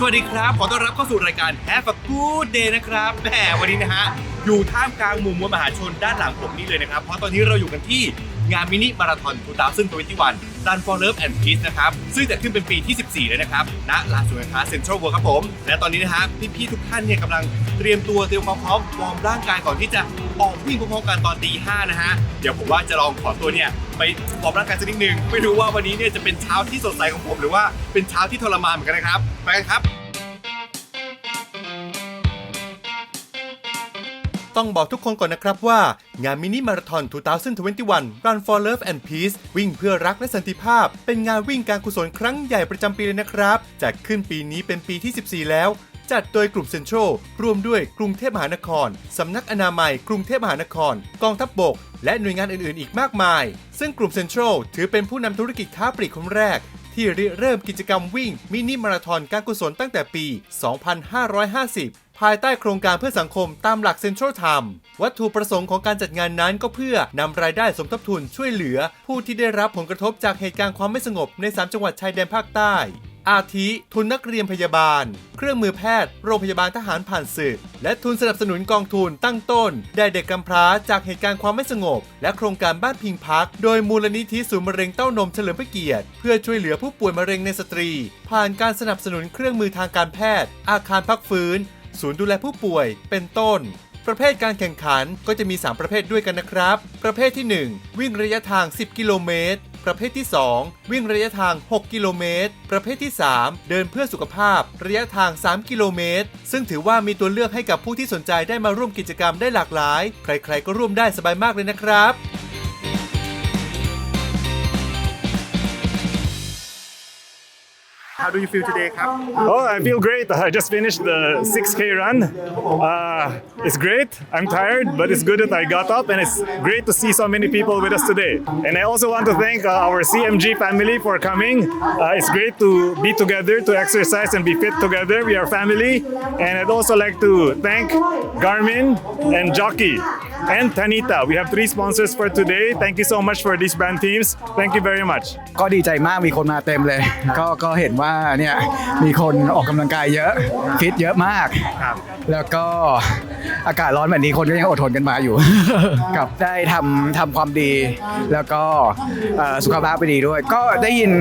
สวัสดีครับ ขอต้อนรับเข้าสู่รายการ Have a Good Day นะครับแหมวันนี้นะฮะ อยู่ท่ามกลางหมู่มวลมหาชนด้านหลังผมนี่เลยนะครับ เพราะตอนนี้เราอยู่กันที่งานมินิมาราธอน2021 Run for Love and Peace นะครับ ซึ่งจะขึ้นเป็นปีที่ 14 เลยนะครับ ณลานสวนค้าเซ็นทรัลเวิลด์ครับผม และตอนนี้นะฮะพี่ๆทุกท่านเนี่ยกำลัง เตรียมตัวเตรียมความพร้อมวอร์มร่างกายก่อนที่จะออกวิ่งพร้อมๆกันตอนตีห้านะฮะเดี๋ยวผมว่าจะลองขอตัวเนี่ยไปวอร์มร่างกายสักนิดนึงไม่รู้ว่าวันนี้เนี่ยจะเป็นเช้าที่สดใสของผมหรือว่าเป็นเช้าที่ทรมานเหมือนกันนะครับไปกันครับต้องบอกทุกคนก่อนนะครับว่า งานมินิมาราธอน 2021 Run for Love and Peace วิ่งเพื่อรักและสันติภาพ เป็นงานวิ่งการกุศลครั้งใหญ่ประจำปีเลยนะครับ จัดขึ้นปีนี้เป็นปีที่ 14 แล้ว จัดโดยกลุ่มเซ็นทรัลร่วมด้วยกรุงเทพมหานคร สำนักอนามัย กรุงเทพมหานคร กองทัพบบก และหน่วยงานอื่นๆ อีกมากมาย ซึ่งกลุ่มเซ็นทรัลถือเป็นผู้นำธุรกิจค้าปลีกคนแรก ที่ริเริ่มกิจกรรมวิ่ง มินิมาราธอนการกุศลตั้งแต่ปี 2550ภายใต้โครงการเพื่อสังคมตามหลักเซ็นทรัลไทม์วัตถุประสงค์ของการจัดงานนั้นก็เพื่อนำรายได้สมทบทุนช่วยเหลือ ผู้ที่ได้รับผลกระทบจากเหตุการณ์ความไม่สงบใน 3 จังหวัดชายแดนภาคใต้ อาทิ ทุนนักเรียนพยาบาล เครื่องมือแพทย์ โรงพยาบาลทหารผ่านศึก และทุนสนับสนุนกองทุนตั้งต้น ได้เด็กกำพร้าจากเหตุการณ์ความไม่สงบ และโครงการบ้านพิงพัก โดยมูลนิธิศูนย์มะเร็งเต้านมเฉลิมพระเกียรติ เพื่อช่วยเหลือผู้ป่วยมะเร็งในสตรี ผ่านการสนับสนุนเครื่องมือทางการแพทย์ อาคารพักฟื้น ศูนย์ดูแลผู้ป่วย เป็นต้นประเภทการแข่งขันก็จะมี 3 ประเภทด้วยกันนะครับ ประเภทที่ 1 วิ่งระยะทาง 10 กิโลเมตร ประเภทที่ 2 วิ่งระยะทาง 6 กิโลเมตร ประเภทที่ 3 เดินเพื่อสุขภาพ ระยะทาง 3 กิโลเมตร ซึ่งถือว่ามีตัวเลือกให้กับผู้ที่สนใจได้มาร่วมกิจกรรมได้หลากหลาย ใครๆก็ร่วมได้สบายมากเลยนะครับ How do you feel today ครับ Oh, I feel great. I just finished the 6K run. Uh, it's great. I'm tired, but it's good that I got up, and it's great to see so many people with us today. And I also want to thank uh, our CMG family for coming. Uh, it's great to be together, to exercise and be fit together. We are family. And I'd also like to thank Garmin and Jockey and Tanita. We have three sponsors for today. Thank you so much for these brand teams. Thank you very much. ก็ดีใจมากมีคนมาเต็มเลย ก็ก็เห็นว่า เนี่ยมีคนออกกำลังกายเยอะฟิตเยอะมาก ครับ แล้วก็อากาศร้อนแบบนี้คนก็ยังอดทนกันมาอยู่ กับได้ทำทำความดี แล้วก็เอ่อสุขภาพไปดีด้วย ก็ได้ยิน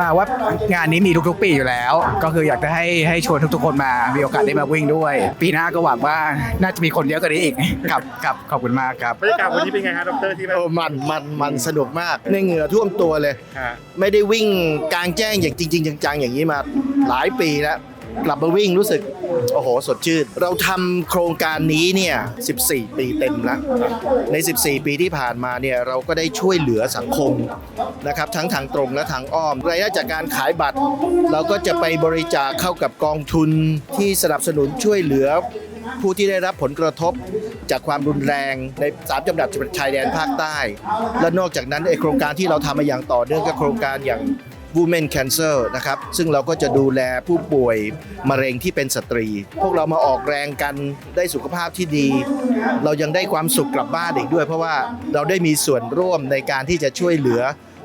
มาว่างานนี้มีทุกๆ ปีอยู่แล้ว ก็คืออยากจะให้ให้ชวนทุกๆ คนมามีโอกาสได้มาวิ่งด้วย ปีหน้าก็หวังว่าน่าจะมีคนเยอะกว่านี้อีกครับครับขอบคุณมากครับ บรรยากาศวันนี้เป็นไงครับดรที่แบบโอ้มันมันมันสนุกมากในเหงื่อท่วมตัวเลย ฮะ ไม่ได้วิ่งกลางแจ้งอย่างจริง ๆ จังๆอย่างนี้มาหลายปีแล้วกลับมาวิ่งรู้สึก โอ้โห สดชื่น เราทำโครงการนี้เนี่ย 14 ปีเต็มแล้ว ใน 14 ปีที่ผ่านมาเนี่ย เราก็ได้ช่วยเหลือสังคมนะครับ ทั้งทางตรงและทางอ้อม รายได้จากการขายบัตร เราก็จะไปบริจาคเข้ากับกองทุนที่สนับสนุนช่วยเหลือผู้ที่ได้รับผลกระทบจากความรุนแรงในสามจังหวัดชายแดนภาคใต้ และนอกจากนั้นไอโครงการที่เราทำมาอย่างต่อเนื่องก็โครงการอย่าง Women Cancer นะครับ ซึ่งเราก็จะดูแลผู้ป่วยมะเร็งที่เป็นสตรี พวกเรามาออกแรงกันได้สุขภาพที่ดี เรายังได้ความสุขกลับบ้านอีกด้วย เพราะว่าเราได้มีส่วนร่วมในการที่จะช่วยเหลือ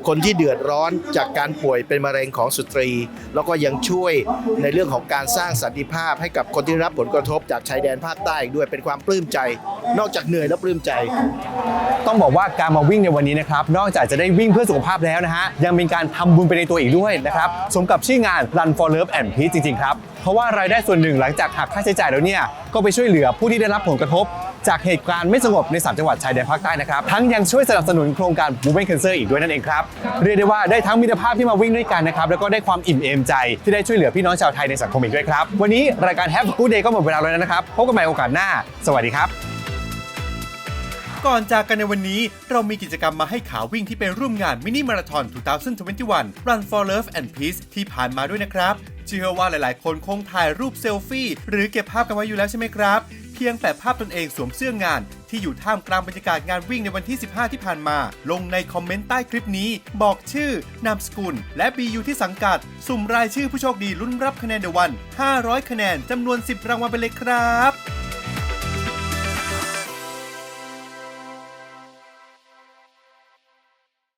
คนที่เดือดร้อนจากการป่วยเป็นมะเร็งของสตรี แล้วก็ยังช่วยในเรื่องของการสร้างสันติภาพให้กับคนที่รับผลกระทบจากชายแดนภาคใต้ด้วยเป็นความปลื้มใจ นอกจากเหนื่อยแล้วปลื้มใจ ต้องบอกว่าการมาวิ่งในวันนี้นะครับ นอกจากจะได้วิ่งเพื่อสุขภาพแล้วนะฮะ ยังเป็นการทำบุญไปในตัวอีกด้วยนะครับ สมกับชื่องาน Run for Love and Peace จริงๆครับ เพราะว่ารายได้ส่วนหนึ่งหลังจากหักค่าใช้จ่ายแล้วเนี่ย ก็ไปช่วยเหลือผู้ที่ได้รับผลกระทบ จากเหตุการณ์ไม่สงบใน3จังหวัดชายแดนภาคใต้นะครับ ทั้งยังช่วยสนับสนุนโครงการ Women Cancer อีกด้วยนั่นเองครับ เรียกได้ว่าได้ทั้งมิตรภาพที่มาวิ่งด้วยกันนะครับ แล้วก็ได้ความอิ่มเอมใจที่ได้ช่วยเหลือพี่น้องชาวไทยในสังคมอีกด้วยครับ วันนี้รายการ Have a Good Day ก็หมดเวลาแล้วนะครับ พบกันใหม่โอกาสหน้า สวัสดีครับ ก่อนจากกันในวันนี้เรามีกิจกรรมมาให้ขาวิ่งที่ไปร่วมงานมินิมาราธอน2021 Run for Love and Peace ที่ผ่านมาด้วยนะครับ เชื่อว่าหลาย ๆ คนคงถ่ายรูปเซลฟี่หรือเก็บภาพกันไว้อยู่แล้วใช่ไหมครับ เพียงแปะภาพตนเองสวมเสื้องาน ที่อยู่ท่ามกลางบรรยากาศงานวิ่งในวันที่ 15 ที่ผ่านมา ลงในคอมเมนต์ใต้คลิปนี้ บอกชื่อนามสกุล และ BU ที่สังกัด สุ่มรายชื่อผู้โชคดีลุ้นรับคะแนนเดวัน 500 คะแนนจำนวน 10 รางวัลไปเลยครับ